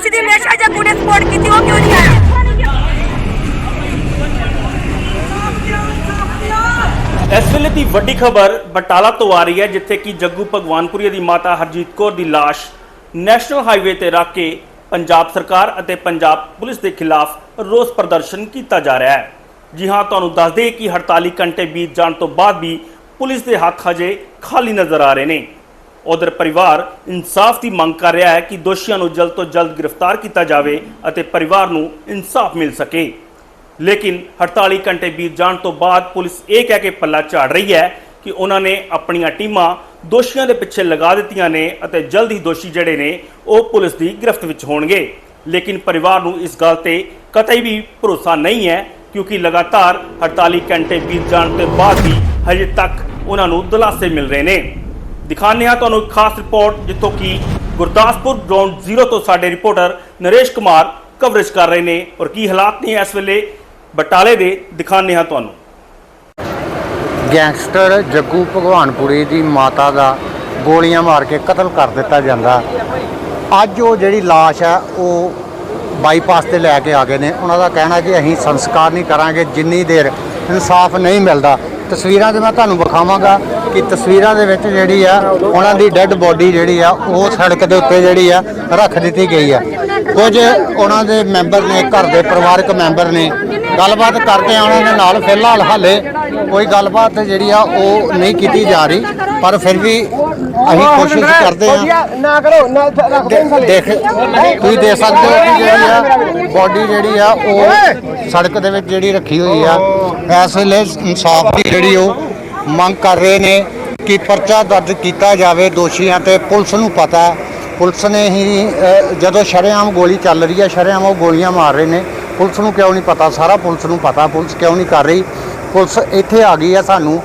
ਅਸੀਂ ਦੀ ਹਮੇਸ਼ਾ ਜੱਗੂ ਨੇ ਸਪੋਰਟ ਕੀਤੀ ਉਹ ਕਿਉਂ ਨਹੀਂ ਆਇਆ ਇਸ ਵੇਲੇ ਦੀ ਵੱਡੀ ਖਬਰ ਬਟਾਲਾ ਤੋਂ ਆ ਰਹੀ ਹੈ, ਜਿੱਥੇ ਕਿ ਜੱਗੂ ਭਗਵਾਨਪੁਰੀ ਦੀ ਮਾਤਾ ਹਰਜੀਤ ਕੌਰ ਦੀ ਲਾਸ਼ ਨੈਸ਼ਨਲ ਹਾਈਵੇ ਤੇ ਰੱਖ ਕੇ ਪੰਜਾਬ ਸਰਕਾਰ ਅਤੇ ਪੰਜਾਬ ਪੁਲਿਸ ਦੇ ਖਿਲਾਫ ਰੋਸ ਪ੍ਰਦਰਸ਼ਨ ਕੀਤਾ ਜਾ ਰਿਹਾ ਹੈ। ਜੀ ਹਾਂ, ਤੁਹਾਨੂੰ ਦੱਸ ਦੇਈਏ ਕਿ 48 ਘੰਟੇ ਬੀਤ ਜਾਣ ਤੋਂ ਬਾਅਦ ਵੀ ਪੁਲਿਸ ਦੇ ਹੱਥ ਹਜੇ ਖਾਲੀ ਨਜ਼ਰ ਆ ਰਹੇ ਨੇ। ਉਧਰ ਪਰਿਵਾਰ ਇਨਸਾਫ ਦੀ ਮੰਗ ਕਰ ਰਿਹਾ ਹੈ ਕਿ ਦੋਸ਼ੀਆਂ ਨੂੰ ਜਲਦ ਤੋਂ ਜਲਦ ਗ੍ਰਿਫਤਾਰ ਕੀਤਾ ਜਾਵੇ ਅਤੇ ਪਰਿਵਾਰ ਨੂੰ ਇਨਸਾਫ ਮਿਲ ਸਕੇ। ਲੇਕਿਨ 48 ਘੰਟੇ ਬੀਤ ਜਾਣ ਤੋਂ ਬਾਅਦ ਪੁਲਿਸ ਇਹ ਕਹਿ ਕੇ ਪੱਲਾ ਝਾੜ ਰਹੀ ਹੈ ਕਿ ਉਹਨਾਂ ਨੇ ਆਪਣੀਆਂ ਟੀਮਾਂ ਦੋਸ਼ੀਆਂ ਦੇ ਪਿੱਛੇ ਲਗਾ ਦਿੱਤੀਆਂ ਨੇ ਅਤੇ ਜਲਦ ਹੀ ਦੋਸ਼ੀ ਜਿਹੜੇ ਨੇ ਉਹ ਪੁਲਿਸ ਦੀ ਗ੍ਰਿਫਤ ਵਿੱਚ ਹੋਣਗੇ। ਲੇਕਿਨ ਪਰਿਵਾਰ ਨੂੰ ਇਸ ਗੱਲ ਤੇ ਕਤਈ ਵੀ ਭਰੋਸਾ ਨਹੀਂ ਹੈ ਕਿਉਂਕਿ ਲਗਾਤਾਰ 48 ਘੰਟੇ ਬੀਤ ਜਾਣ ਤੋਂ ਬਾਅਦ ਵੀ ਹਜੇ ਤੱਕ ਉਹਨਾਂ ਨੂੰ ਦਿਲਾਸੇ ਮਿਲ ਰਹੇ ਨੇ। ਦਿਖਾਉਂਦੇ ਹਾਂ ਤੁਹਾਨੂੰ ਇੱਕ ਖਾਸ ਰਿਪੋਰਟ ਜਿੱਥੋਂ ਕਿ ਗੁਰਦਾਸਪੁਰ ਗਰਾਊਂਡ ਜ਼ੀਰੋ ਤੋਂ ਸਾਡੇ ਰਿਪੋਰਟਰ ਨਰੇਸ਼ ਕੁਮਾਰ ਕਵਰੇਜ ਕਰ ਰਹੇ ਨੇ ਔਰ ਕੀ ਹਾਲਾਤ ਨੇ ਇਸ ਵੇਲੇ ਬਟਾਲੇ ਦੇ ਦਿਖਾਉਂਦੇ ਹਾਂ ਤੁਹਾਨੂੰ। ਗੈਂਗਸਟਰ ਜੱਗੂ ਭਗਵਾਨਪੁਰੀ ਦੀ ਮਾਤਾ ਦਾ ਗੋਲੀਆਂ ਮਾਰ ਕੇ ਕਤਲ ਕਰ ਦਿੱਤਾ ਜਾਂਦਾ। ਅੱਜ ਉਹ ਜਿਹੜੀ ਲਾਸ਼ ਹੈ, ਉਹ ਬਾਈਪਾਸ ਤੇ ਲੈ ਕੇ ਆ ਗਏ ਨੇ। ਉਹਨਾਂ ਦਾ ਕਹਿਣਾ ਕਿ ਅਸੀਂ ਸੰਸਕਾਰ ਨਹੀਂ ਕਰਾਂਗੇ, ਜਿੰਨੀ ਦੇਰ ਇਨਸਾਫ ਨਹੀਂ ਮਿਲਦਾ ਤਸਵੀਰਾਂ 'ਚ ਮੈਂ ਤੁਹਾਨੂੰ ਵਿਖਾਵਾਂਗਾ ਕਿ ਤਸਵੀਰਾਂ ਦੇ ਵਿੱਚ ਜਿਹੜੀ ਆ, ਉਹਨਾਂ ਦੀ ਡੈੱਡ ਬੋਡੀ ਜਿਹੜੀ ਆ, ਉਹ ਸੜਕ ਦੇ ਉੱਤੇ ਜਿਹੜੀ ਆ, ਰੱਖ ਦਿੱਤੀ ਗਈ ਆ। ਕੁਝ ਉਹਨਾਂ ਦੇ ਮੈਂਬਰ ਨੇ, ਘਰ ਦੇ ਪਰਿਵਾਰਕ ਮੈਂਬਰ ਨੇ ਗੱਲਬਾਤ ਕਰਦੇ ਆ, ਉਹਨਾਂ ਦੇ ਨਾਲ ਫਿਲਹਾਲ ਹਾਲੇ ਕੋਈ ਗੱਲਬਾਤ ਜਿਹੜੀ ਆ, ਉਹ ਨਹੀਂ ਕੀਤੀ ਜਾ ਰਹੀ, ਪਰ ਫਿਰ ਵੀ ਅਸੀਂ ਕੋਸ਼ਿਸ਼ ਕਰਦੇ ਆ ਨਾ ਕਰੋ ਨਾ ਰੱਖਦੇ ਨਹੀਂ ਦੇਖ ਤੁਸੀਂ ਦੇਖ ਸਕਦੇ ਹੋ ਕਿ ਜਿਹੜੀ ਆ ਬੋਡੀ ਜਿਹੜੀ ਆ ਉਹ ਸੜਕ ਦੇ ਵਿੱਚ ਜਿਹੜੀ ਰੱਖੀ ਹੋਈ ਆ। ਇਸ ਵੇਲੇ ਇਨਸਾਫ ਦੀ ਜਿਹੜੀ ਉਹ ਮੰਗ ਕਰ ਰਹੇ ਨੇ ਕਿ ਪਰਚਾ ਦਰਜ ਕੀਤਾ ਜਾਵੇ ਦੋਸ਼ੀਆਂ ਤੇ। ਪੁਲਿਸ ਨੂੰ ਪਤਾ ਹੈ। ਪੁਲਿਸ ਨੇ ਹੀ ਜਦੋਂ ਸ਼ਰੇਆਮ ਗੋਲੀ ਚੱਲ ਰਹੀ ਹੈ ਸ਼ਰੇਆਮ ਉਹ ਗੋਲੀਆਂ ਮਾਰ ਰਹੇ ਨੇ। ਪੁਲਿਸ ਨੂੰ ਕਿਉਂ ਨਹੀਂ ਪਤਾ? ਸਾਰਾ ਪੁਲਿਸ ਨੂੰ ਪਤਾ। ਪੁਲਿਸ ਕਿਉਂ ਨਹੀਂ ਕਰ ਰਹੀ? ਪੁਲਿਸ ਇੱਥੇ ਆ ਗਈ ਹੈ ਸਾਨੂੰ।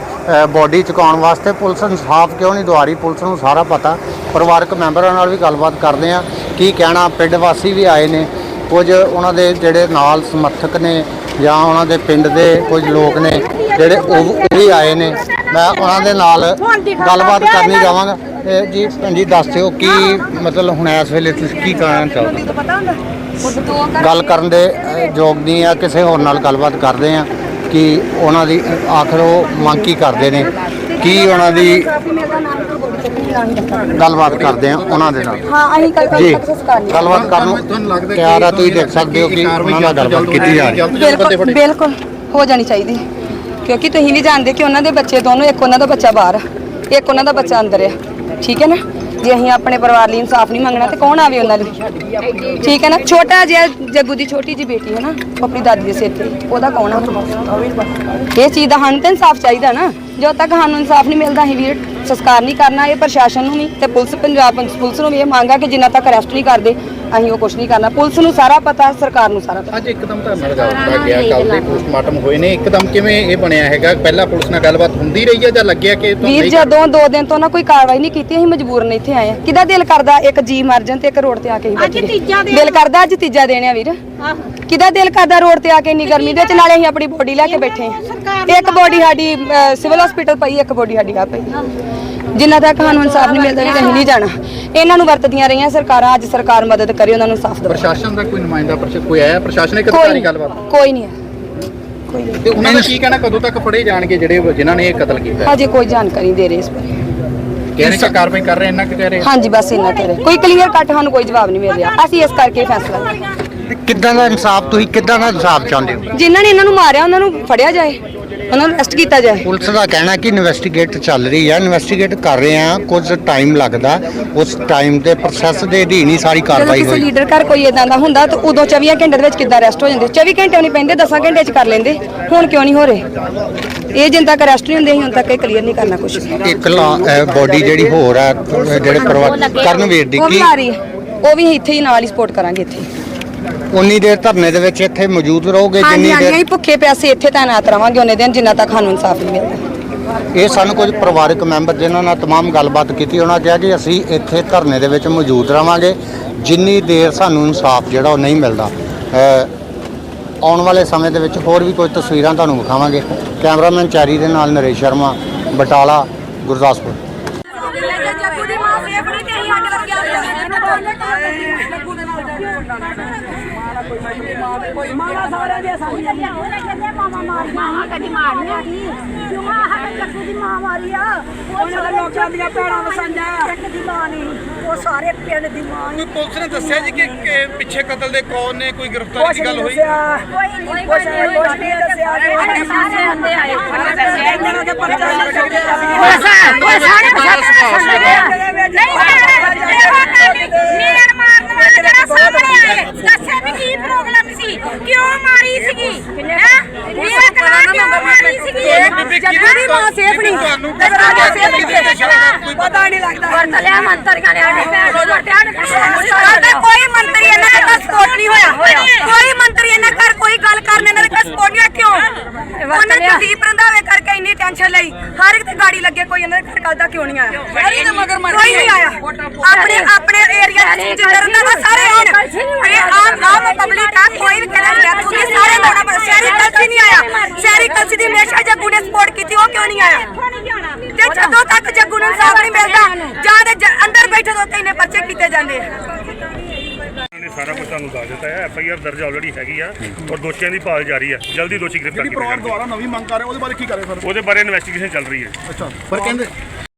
ਬੋਡੀ ਚੁਕਾਉਣ ਵਾਸਤੇ ਪੁਲਿਸ ਇਨਸਾਫ ਕਿਉਂ ਨਹੀਂ ਦਵਾ ਰਹੀ? ਪੁਲਿਸ ਨੂੰ ਸਾਰਾ ਪਤਾ। ਪਰਿਵਾਰਕ ਮੈਂਬਰਾਂ ਨਾਲ ਵੀ ਗੱਲਬਾਤ ਕਰਦੇ ਆ ਕੀ ਕਹਿਣਾ? ਪਿੰਡ ਵਾਸੀ ਵੀ ਆਏ ਨੇ। ਕੁਝ ਉਹਨਾਂ ਦੇ ਜਿਹੜੇ ਨਾਲ ਸਮਰਥਕ ਨੇ ਜਾਂ ਉਹਨਾਂ ਦੇ ਪਿੰਡ ਦੇ ਕੁਝ ਲੋਕ ਨੇ ਜਿਹੜੇ ਉਹ ਵੀ ਆਏ ਨੇ। ਮੈਂ ਉਹਨਾਂ ਦੇ ਨਾਲ ਗੱਲਬਾਤ ਕਰਨੀ ਜਾਵਾਂਗਾ ਜੀ ਭੈਣ ਜੀ ਦੱਸ ਦਿਓ ਕੀ ਮਤਲਬ ਹੁਣ ਇਸ ਵੇਲੇ ਤੁਸੀਂ ਕੀ ਕਹਿਣਾ ਚਾਹੋਗੇ? ਗੱਲ ਕਰਨ ਦੇ ਯੋਗ ਨਹੀਂ ਆ। ਕਿਸੇ ਹੋਰ ਨਾਲ ਗੱਲਬਾਤ ਕਰਦੇ ਆ ਕਿ ਉਹਨਾਂ ਦੀ ਆਖਰ ਉਹ ਮੰਗ ਕੀ ਕਰਦੇ ਨੇ? ਕੀ ਉਹਨਾਂ ਦੀ ਗੱਲਬਾਤ ਕਰਦੇ ਆ ਉਹਨਾਂ ਦੇ ਨਾਲ? ਹਾਂ ਅਸੀਂ ਕੱਲ ਜੀ ਗੱਲਬਾਤ ਕਰਨ ਨੂੰ ਤਿਆਰ ਆ ਤੁਸੀਂ ਦੇਖ ਸਕਦੇ ਹੋ ਕਿ ਉਹਨਾਂ ਨਾਲ ਗੱਲਬਾਤ ਕੀਤੀ ਜਾ ਰਹੀ ਹੈ। ਬਿਲਕੁਲ ਬਿਲਕੁਲ ਹੋ ਜਾਣੀ ਚਾਹੀਦੀ। ਕਿਉਂਕਿ ਤੁਸੀਂ ਵੀ ਜਾਣਦੇ ਕਿ ਉਹਨਾਂ ਦੇ ਬੱਚੇ ਦੋਨੋਂ ਇੱਕ ਉਹਨਾਂ ਦਾ ਬੱਚਾ ਬਾਹਰ ਆ, ਇੱਕ ਉਹਨਾਂ ਦਾ ਬੱਚਾ ਅੰਦਰ ਆ। ਠੀਕ ਹੈ ਨਾ? ਜੇ ਅਸੀਂ ਆਪਣੇ ਪਰਿਵਾਰ ਲਈ ਇਨਸਾਫ ਨਹੀਂ ਮੰਗਣਾ ਤੇ ਕੌਣ ਆਵੇ ਉਹਨਾਂ ਲਈ? ਠੀਕ ਹੈ ਨਾ? ਛੋਟਾ ਜਿਹਾ ਜੱਗੂ ਦੀ ਛੋਟੀ ਜੀ ਬੇਟੀ ਹੈ ਨਾ ਆਪਣੀ ਦਾਦੀ ਦੇ ਸਿਰ ਤੇ। ਉਹਦਾ ਕੌਣ ਆ? ਇਹ ਚੀਜ਼ ਦਾ ਸਾਨੂੰ ਤਾਂ ਇਨਸਾਫ ਚਾਹੀਦਾ ਨਾ। ਜਦੋਂ ਤੱਕ ਸਾਨੂੰ ਇਨਸਾਫ ਨਹੀਂ ਮਿਲਦਾ ਅਸੀਂ ਵੀਰ ਸੰਸਕਾਰ ਨਹੀਂ ਕਰਨਾ ਇਹ ਪ੍ਰਸ਼ਾਸਨ ਨੂੰ ਵੀ ਤੇ ਪੁਲਿਸ ਪੰਜਾਬ ਪੁਲਿਸ ਨੂੰ ਵੀ ਇਹ ਮੰਗ ਆ ਕਿ ਜਿੰਨਾ ਤੱਕ ਅਰੈਸਟ ਨਹੀਂ ਕਰਦੇ ਅਸੀਂ ਉਹ ਕੁਝ ਨਹੀਂ ਕਰਨਾ। ਪੁਲਿਸ ਨੂੰ ਸਾਰਾ ਪਤਾ ਸਰਕਾਰ ਨੂੰ ਸਾਰਾ ਪਤਾ। ਅੱਜ ਇੱਕਦਮ ਧਰਨਾ ਲਗਾ ਦਿੱਤਾ ਗਿਆ ਕੱਲ ਦੇ ਪੋਸਟਮਾਰਟਮ ਹੋਏ ਨੇ। ਇੱਕਦਮ ਕਿਵੇਂ ਇਹ ਬਣਿਆ ਹੈਗਾ? ਪਹਿਲਾਂ ਪੁਲਿਸ ਨਾਲ ਗੱਲਬਾਤ ਹੁੰਦੀ ਰਹੀ ਹੈ ਜਾਂ ਲੱਗਿਆ ਕਿ ਵੀਰ ਜਦੋਂ ਦੋ ਦਿਨ ਤੋਂ ਨਾ ਕੋਈ ਕਾਰਵਾਈ ਨਹੀਂ ਕੀਤੀ ਅਸੀਂ ਮਜਬੂਰਨ ਇੱਥੇ ਆਏ ਆ। ਕਿਹਦਾ ਦਿਲ ਕਰਦਾ ਇੱਕ ਜੀ ਮਰ ਜਾਣ ਤੇ ਇੱਕ ਰੋਡ ਤੇ ਆ ਕੇ ਅੱਜ ਤੀਜਾ ਦਿਨ। ਦਿਲ ਕਰਦਾ ਅੱਜ ਤੀਜਾ ਦਿਨ ਆ ਵੀਰ। ਕਿਹਦਾ ਦਿਲ ਕਰਦਾ ਰੋਡ ਤੇ ਆ ਕੇ ਇੰਨੀ ਗਰਮੀ ਦੇ ਵਿੱਚ? ਨਾਲੇ ਅਸੀਂ ਆਪਣੀ ਬੋਡੀ ਲੈ ਕੇ ਬੈਠੇ ਆ। ਇੱਕ ਬੋਡੀ ਸਾਡੀ ਸਿਵਲ ਹਸਪੀਟਲ ਪਈ ਇੱਕ ਬੋਡੀ ਸਾਡੀ ਆ ਪਈ। ਜਿੰਨਾ ਤੱਕ ਸਾਨੂੰ ਇਨਸਾਫ ਨਹੀਂ ਮਿਲਦਾ ਅਸੀਂ ਨਹੀਂ ਜਾਣਾ। ਇਹਨਾਂ ਨੂੰ ਵਰਤਦੀਆਂ ਰਹੀਆਂ ਸਰਕਾਰਾਂ ਅੱਜ ਸਰਕਾਰ ਮਦਦ ਕਰੇ ਉਹਨਾਂ ਨੂੰ ਇਨਸਾਫ ਦੇਵੇ। ਪ੍ਰਸ਼ਾਸਨ ਦਾ ਕੋਈ ਨੁਮਾਇੰਦਾ ਪ੍ਰਸ਼ ਕੋਈ ਆਇਆ? ਪ੍ਰਸ਼ਾਸਨਿਕ ਅਧਿਕਾਰੀ ਗੱਲਬਾਤ? ਕੋਈ ਨਹੀਂ ਹੈ ਕੋਈ ਨਹੀਂ। ਤੇ ਉਹਨਾਂ ਦਾ ਕੀ ਕਹਿਣਾ ਕਦੋਂ ਤੱਕ ਫੜੇ ਜਾਣਗੇ ਜਿਹੜੇ ਜਿਨ੍ਹਾਂ ਨੇ ਇਹ ਕਤਲ ਕੀਤਾ? ਅਜੇ ਕੋਈ ਜਾਣਕਾਰੀ ਨਹੀਂ ਦੇ ਰਹੇ ਇਸ ਬਾਰੇ। ਕਹਿ ਰਹੇ ਕਿ ਕਾਰਵਾਈ ਕਰ ਰਹੇ ਇੰਨਾ ਕਿ ਕਹਿ ਰਹੇ? ਹਾਂਜੀ ਬਸ ਇੰਨਾ ਕਰੇ ਕੋਈ ਕਲੀਅਰ ਕੱਟ ਸਾਨੂੰ ਕੋਈ ਜਵਾਬ ਨਹੀਂ ਮਿਲ ਰਿਹਾ। ਅਸੀਂ ਇਸ ਕਰਕੇ ਇਹ ਫੈਸਲਾ ਲਿਆ ਕਿੱਦਾਂ ਦਾ ਇਨਸਾਫ ਤੁਸੀਂ ਕਿੱਦਾਂ ਦਾ ਇਨਸਾਫ ਚਾਹੁੰਦੇ ਹੋ? ਜਿਨ੍ਹਾਂ ਨੇ ਇਹਨਾਂ ਨੂੰ ਮਾਰਿਆ ਉਹਨਾਂ ਨੂੰ ਫੜਿਆ ਜਾਏ। ਉਹਨਾਂ ਨੂੰ ਅਰੈਸਟ ਕੀਤਾ ਜਾਏ। ਪੁਲਿਸ ਦਾ ਕਹਿਣਾ ਕਿ ਇਨਵੈਸਟੀਗੇਟ ਚੱਲ ਰਹੀ ਹੈ। ਇਨਵੈਸਟੀਗੇਟ ਕਰ ਰਹੇ ਆ ਕੁਝ ਟਾਈਮ ਲੱਗਦਾ। ਉਸ ਟਾਈਮ ਦੇ ਪ੍ਰੋਸੈਸ ਦੇ ਅਧੀਨ ਹੀ ਸਾਰੀ ਜਦੋਂ ਕਾਰਵਾਈ ਕਿਸੇ ਹੋਈ। ਲੀਡਰ ਘਰ ਕੋਈ ਇਦਾਂ ਦਾ ਹੁੰਦਾ ਤਾਂ ਉਦੋਂ 24 ਘੰਟੇ ਦੇ ਵਿੱਚ ਕਿੱਦਾਂ ਅਰੈਸਟ ਹੋ ਜਾਂਦੇ? 24 ਘੰਟੇ ਨਹੀਂ ਪੈਂਦੇ 10 ਘੰਟੇ ਚ ਕਰ ਲੈਂਦੇ। ਹੁਣ ਕਿਉਂ ਨਹੀਂ ਹੋ ਰਹੇ? ਇਹ ਜਿੰਨ ਤੱਕ ਅਰੈਸਟ ਨਹੀਂ ਹੁੰਦੇ ਸੀ ਹੁਣ ਤੱਕ ਇਹ ਕਲੀਅਰ ਨਹੀਂ ਕਰਨਾ ਕੁਝ ਇੱਕ ਬੋਡੀ ਜਿਹੜੀ ਹੋਰ ਹੈ ਜਿਹੜੇ ਪਰਿਵਾਰ ਕਰਨਵੀਰ ਦੀ ਉਹ ਕੀ? ਵੀ ਆ ਰਹੀ ਹੈ। ਉਹ ਵੀ ਇੱਥੇ ਹੀ ਨਾਲ ਹੀ ਸਪੋਰਟ ਕਰਾਂਗੇ ਇੱਥੇ। ਉਨੀ ਦੇਰ ਧਰਨੇ ਦੇ ਵਿੱਚ ਇੱਥੇ ਮੌਜੂਦ ਰਹੋਗੇ ਜਿੰਨੀ ਦੇਰ ਅਸੀਂ ਭੁੱਖੇ ਪਿਆਸੇ ਇੱਥੇ ਤਾਇਨਾਤ ਰਵਾਂਗੇ ਉਹਨੇ ਦਿਨ ਜਿੰਨਾ ਤੱਕ ਸਾਨੂੰ ਇਨਸਾਫ ਨਹੀਂ ਮਿਲਦਾ। ਇਹ ਸਨ ਕੁਝ ਪਰਿਵਾਰਕ ਮੈਂਬਰ ਜਿਨ੍ਹਾਂ ਨਾਲ ਤਮਾਮ ਗੱਲਬਾਤ ਕੀਤੀ ਉਹਨਾਂ ਕਿਹਾ ਕਿ ਅਸੀਂ ਇੱਥੇ ਧਰਨੇ ਦੇ ਵਿੱਚ ਮੌਜੂਦ ਰਵਾਂਗੇ ਜਿੰਨੀ ਦੇਰ ਸਾਨੂੰ ਇਨਸਾਫ ਜਿਹੜਾ ਉਹ ਨਹੀਂ ਮਿਲਦਾ। ਆਉਣ ਵਾਲੇ ਸਮੇਂ ਦੇ ਵਿੱਚ ਹੋਰ ਵੀ ਕੁਝ ਤਸਵੀਰਾਂ ਤੁਹਾਨੂੰ ਵਿਖਾਵਾਂਗੇ। ਕੈਮਰਾਮੈਨ ਚਾਰੀ ਦੇ ਨਾਲ ਨਰੇਸ਼ ਸ਼ਰਮਾ ਬਟਾਲਾ ਗੁਰਦਾਸਪੁਰ। ਮਾਵਾ ਸਾਰਿਆਂ ਦੀਆਂ ਸਾਡੀਆਂ ਉਹਨੇ ਕਹਿੰਦੇ ਮਾਮਾ ਮਾਰ ਮਾਮਾ ਕਦੀ ਮਾਰਨੀਆਂ ਕਿਉਂ ਆਹ ਕੱਟੂ ਦੀ ਮਾਂ ਮਾਰੀ ਆ ਉਹਨਾਂ ਦੇ ਲੋਕਾਂ ਦੀਆਂ ਭੈਣਾਂ ਵਸਾਈਆਂ ਇੱਕ ਦੀ ਮਾਂ ਨਹੀਂ ਉਹ ਸਾਰੇ ਪਿੰਡ ਦੀ ਮਾਂ ਕੋਈ ਪੁਲਿਸ ਨੇ ਦੱਸਿਆ ਜੀ ਕਿ ਕਿ ਪਿੱਛੇ ਕਤਲ ਦੇ ਕੌਣ ਨੇ? ਕੋਈ ਗ੍ਰਿਫਤਾਰੀ ਦੀ ਗੱਲ ਨਹੀਂ ਹੋਈ। ਕੋਈ ਨਹੀਂ ਕੁਛ ਨਹੀਂ ਨਹੀਂ ਦੱਸਿਆ। ਸਾਡੇ ਸਾਰੇ ਬੰਦੇ ਆਏ। ਦੇ ਲੱਗਦੇ ਕੋਈ ਸਾਰੇ ਨਹੀਂ ਮੇਰ ਮਾਰਨ ਵਾਲਾ ਜਿਹੜਾ ਸਾਹਮਣੇ ਆਏ ਦੱਸੇ ਵੀ ਕੀ ਪ੍ਰੋਬਲਮ ਸੀ ਕਿਉਂ ਮਾਰੀ ਸੀਗੀ ਹੈ ਮੇਰਾ ਕਰਾ ਕਿਉਂ ਮਾਰੀ ਜੱਦੀ ਮਾਂ ਸੇਫ ਨਹੀਂ। ਤੁਹਾਨੂੰ ਦਰਾਜਾ ਸੇਫ ਨਹੀਂ। ਪਤਾ ਨਹੀਂ ਲੱਗਦਾ। ਵਰਤ ਲਿਆ ਮੰਤਰੀਆਂ ਨੇ ਆਡੇ ਸਾਡਾ ਕੋਈ ਮੰਤਰੀ ਇਹਨਾਂ ਦੇ ਸਪੋਰਟ ਨਹੀਂ ਹੋਇਆ। ਕੋਈ ਮੰਤਰੀ ਇਹਨਾਂ ਘਰ ਕੋਈ ਗੱਲ ਕਰਨ ਇਹਨਾਂ ਦੇ ਸਪੋਰਟ ਨਹੀਂ ਕਿਉਂ? ਉਹਨਾਂ ਨੇ ਦੀਪ ਰੰਧਾਵੇ ਕਰਕੇ ਇੰਨੀ ਟੈਨਸ਼ਨ ਲਈ। ਹਰ ਇੱਕ ਤੇ ਗਾੜੀ ਲੱਗੇ ਕੋਈ ਇਹਨਾਂ ਦੇ ਘਰ ਗੱਲ ਦਾ ਕਿਉਂ ਨਹੀਂ ਆਇਆ? ਕੋਈ ਨਹੀਂ ਆਇਆ। ਆਪਣੇ ਆਪਣੇ ਏਰੀਆ ਦੇ ਜਿੱਦਾਂ ਰੰਧਾਵਾ ਸਾਰੇ ਆਉਣ ਇਹ ਆਮ ਆਮ ਪਬਲਿਕ ਆ ਕੋਈ ਵੀ ਕਹਿੰਦਾ ਨਹੀਂ ਤੁਸੀਂ ਸਾਰੇ ਲੋੜਾ ਪਰ ਸ਼ਹਿਰੀ ਕਲਸੀ ਨਹੀਂ ਆਇਆ ਸ਼ਹਿਰੀ ਕਲਸੀ ਦੀ ਹਮੇਸ਼ਾ ਜੱਗੂ ਨੇ ਸਪੋਰਟ ਕੀਤੀ ਉਹ ਕਿਉਂ ਨਹੀਂ ਆਇਆ ਤੇ ਜਦੋਂ ਤੱਕ ਜੱਗੂ ਨੂੰ ਇਨਸਾਫ ਨਹੀਂ ਮਿਲਦਾ ਜਾਂ ਤੇ ਅੰਦਰ ਬੈਠੇ ਤੋਂ ਇੰਨੇ ਪਰਚੇ ਕੀਤੇ ਜਾਂਦੇ ਆ। ਨੇ ਸਾਰਾ ਕੁਝ ਤੁਹਾਨੂੰ ਦੱਸ ਦਿੱਤਾ ਹੈ। ਐਫ ਆਈ ਆਰ ਦਰਜ ਆਲਰੇਡੀ ਹੈਗੀ ਆ ਔਰ ਦੋਸ਼ੀਆਂ ਦੀ ਭਾਲ ਜਾਰੀ ਹੈ ਜਲਦੀ ਦੋਸ਼ੀ ਗ੍ਰਿਫਤਾਰ ਕੀਤੇ ਪਰਿਵਾਰ ਜਾਣਗੇ ਦੁਆਰਾ ਨਵੀਂ ਮੰਗ ਕਰ ਰਿਹਾ ਉਹਦੇ ਬਾਰੇ ਕੀ ਕਰੇ ਸਰ? ਉਹਦੇ ਬਾਰੇ ਇਨਵੈਸਟੀਗੇਸ਼ਨ ਚੱਲ ਰਹੀ ਹੈ। ਅੱਛਾ। ਪਰ ਕਹਿੰਦੇ